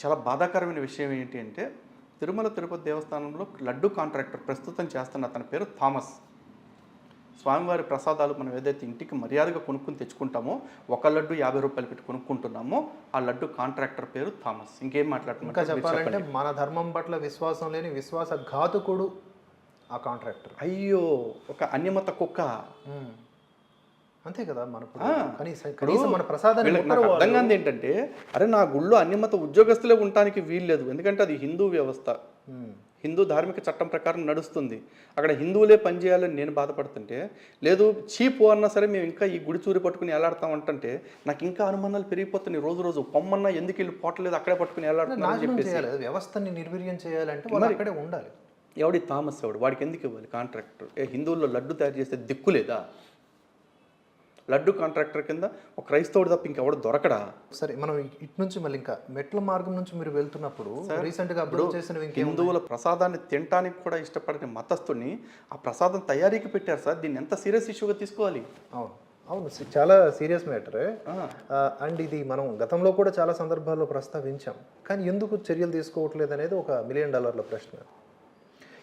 చాలా బాధాకరమైన విషయం ఏంటి అంటే తిరుమల తిరుపతి దేవస్థానంలో లడ్డు కాంట్రాక్టర్ ప్రస్తుతం చేస్తున్న అతని పేరు థామస్. స్వామివారి ప్రసాదాలు మనం ఏదైతే ఇంటికి మర్యాదగా కొనుక్కుని తెచ్చుకుంటామో ఒక లడ్డు యాభై రూపాయలు పెట్టి కొనుక్కుంటున్నామో ఆ లడ్డు కాంట్రాక్టర్ పేరు థామస్. ఇంకేం ఇంకా మాట్లాడుతున్నారు చెప్పాలంటే మన ధర్మం పట్ల విశ్వాసం లేని విశ్వాస ఘాతుకుడు ఆ కాంట్రాక్టర్. అయ్యో ఒక అన్యమత కుక్క. అంతే కదా మన మన ప్రసాదాన్ని. అర్థం కాదు ఏంటంటే అరే నా గుళ్ళో అన్యమత ఉద్యోగస్తులే ఉండటానికి వీల్లేదు ఎందుకంటే అది హిందూ వ్యవస్థ. హిందూ ధార్మిక చట్టం ప్రకారం నడుస్తుంది. అక్కడ హిందువులే పనిచేయాలని నేను బాధపడుతుంటే లేదు చీపు అన్నా సరే మేము ఇంకా ఈ గుడి చూరి పట్టుకుని ఎలాడతాం అంటే నాకు ఇంకా అనుమానాలు పెరిగిపోతున్నాయి రోజు రోజు. పొమ్మన్నా ఎందుకు వెళ్ళి పోవట్లేదు? అక్కడే పట్టుకుని నాశనం చెప్పేసి. వ్యవస్థని నిర్వీర్యం చేయాలంటే వాళ్ళు అక్కడే ఉండాలి. ఎవడి థామస్ ఎవడు? వాడికి ఎందుకు ఇవ్వాలి కాంట్రాక్టర్ ఏ హిందువుల్లో లడ్డు తయారు చేస్తే దిక్కు లేదా? లడ్డు కాంట్రాక్టర్ కింద ఒక క్రైస్తవుడు తప్ప ఇంకెవడు దొరకడా? సరే మనం ఇటు నుంచి మళ్ళీ ఇంకా మెట్ల మార్గం నుంచి మీరు వెళ్తున్నప్పుడు రీసెంట్గా అబ్జర్వ్ చేసినవి ఇంకేం హిందువుల ప్రసాదాన్ని తినటానికి కూడా ఇష్టపడని మతస్థుని ఆ ప్రసాదం తయారీకి పెట్టారు సార్. దీన్ని ఎంత సీరియస్ ఇష్యూగా తీసుకోవాలి? అవును. అవును చాలా సీరియస్ మ్యాటరే. అండ్ ఇది మనం గతంలో కూడా చాలా సందర్భాల్లో ప్రస్తావించాం. కానీ ఎందుకు చర్యలు తీసుకోవట్లేదు అనేది ఒక మిలియన్ డాలర్ల ప్రశ్న.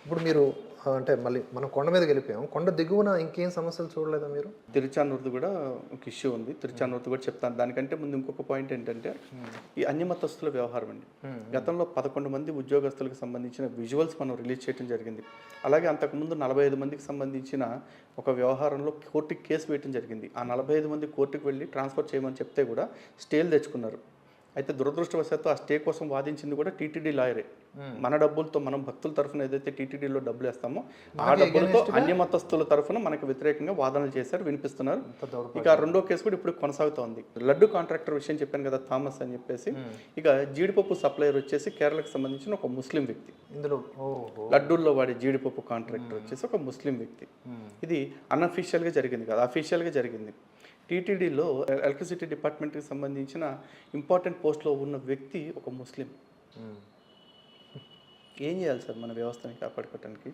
ఇప్పుడు మీరు అంటే మళ్ళీ మనం కొండ మీదకి వెళ్ళిపోయాం. కొండ దిగువన ఇంకేం సమస్యలు చూడలేదా మీరు? తిరుచానూరుది కూడా ఒక ఇష్యూ ఉంది. తిరుచానూరుది కూడా చెప్తాను. దానికంటే ముందు ఇంకొక పాయింట్ ఏంటంటే ఈ అన్యమతస్తుల వ్యవహారం అండి. గతంలో పదకొండు మంది ఉద్యోగస్తులకు సంబంధించిన విజువల్స్ మనం రిలీజ్ చేయడం జరిగింది. అలాగే అంతకుముందు నలభై ఐదు మందికి సంబంధించిన ఒక వ్యవహారంలో కోర్టుకి కేసు వేయడం జరిగింది. ఆ నలభై ఐదు మంది కోర్టుకు వెళ్ళి ట్రాన్స్ఫర్ చేయమని చెప్తే కూడా స్టేలు తెచ్చుకున్నారు. అయితే దురదృష్టవశాత్తు ఆ స్టే కోసం వాదించింది కూడా టీటీడీ లాయరే. మన డబ్బులతో మనం భక్తుల తరఫున ఏదైతే టీటీడీలో డబ్బులు వేస్తామో ఆ డబ్బులతో అన్యమతస్తుల తరఫున మనకు వ్యతిరేకంగా వాదనలు చేశారు వినిపిస్తున్నారు. ఇక రెండో కేసు కూడా ఇప్పుడు కొనసాగుతోంది. లడ్డు కాంట్రాక్టర్ విషయం చెప్పాను కదా థామస్ అని చెప్పేసి. ఇక జీడిపప్పు సప్లయర్ వచ్చేసి కేరళకు సంబంధించిన ఒక ముస్లిం వ్యక్తి. ఇందులో లడ్డూల్లో వాడే జీడిపప్పు కాంట్రాక్టర్ వచ్చేసి ఒక ముస్లిం వ్యక్తి. ఇది అన్అఫీషియల్గా జరిగింది కదా అఫీషియల్గా జరిగింది. టీటీడీలో ఎలక్ట్రిసిటీ డిపార్ట్మెంట్కి సంబంధించిన ఇంపార్టెంట్ పోస్ట్లో ఉన్న వ్యక్తి ఒక ముస్లిం. ఏం చేయాలి సార్ మన వ్యవస్థని కాపాడుకోవటానికి